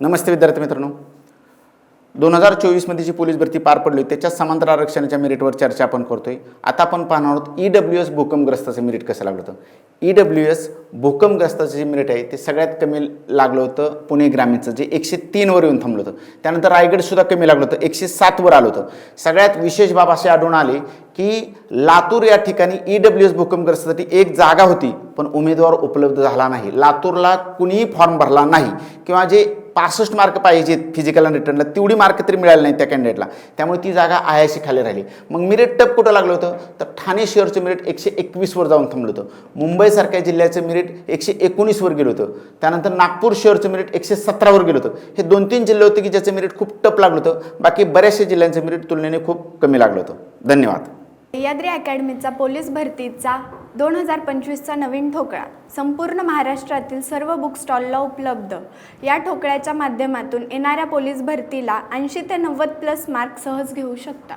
नमस्ते विद्यार्थी मित्रांनो. दोन हजार चोवीसमध्ये जी पोलीस भरती पार पडली होती, त्याच्या समांतर आरक्षणाच्या मेरिटवर चर्चा आपण करतोय. आता आपण पाहणार आहोत ई डब्ल्यू एस भूकंपग्रस्ताचं मेरिट कसं लागलं होतं. ई डब्ल्यू एस भूकंपग्रस्ताचं जे मेरिट आहे ते सगळ्यात कमी लागलं होतं पुणे ग्रामीणचं जे एकशे तीनवर येऊन थांबलं होतं. त्यानंतर रायगडसुद्धा कमी लागलं होतं एकशे सातवर आलं होतं. सगळ्यात विशेष बाब असे आढळून आले की लातूर या ठिकाणी ई डब्ल्यू एस भूकंपग्रस्तासाठी एक जागा होती पण उमेदवार उपलब्ध झाला नाही. लातूरला कुणीही फॉर्म भरला नाही. किंवा जे पासष्ट मार्क पाहिजेत फिजिकल आणि रिटर्नला तेवढी मार्क तरी मिळाली नाही त्या कॅन्डिडेटला त्यामुळे ती जागा आय आय सी खाली राहिली. मग मिरिट टप कुठं लागलं होतं? तर ठाणे शहरचं मिरिट एकशे एकवीसवर जाऊन थांबलं होतं. मुंबईसारख्या जिल्ह्याचं मिरिट एकशे एकोणीसवर गेलं होतं. त्यानंतर नागपूर शहरचं मिरिट एकशे सतरावर गेलं होतं. हे दोन तीन जिल्हे होते की ज्याचं मिरिट खूप टप लागलं होतं. बाकी बऱ्याचशा जिल्ह्यांचं मिरिट तुलनेने खूप कमी लागलं होतं. धन्यवाद. सह्याद्री अकॅडमीचा पोलीस भरतीचा दोन हजार पंचवीसचा नवीन ठोकळा संपूर्ण महाराष्ट्रातील सर्व बुक स्टॉलला उपलब्ध. या ठोकळ्याच्या माध्यमातून येणाऱ्या पोलीस भरतीला ऐंशी ते नव्वद प्लस मार्क सहज घेऊ शकता.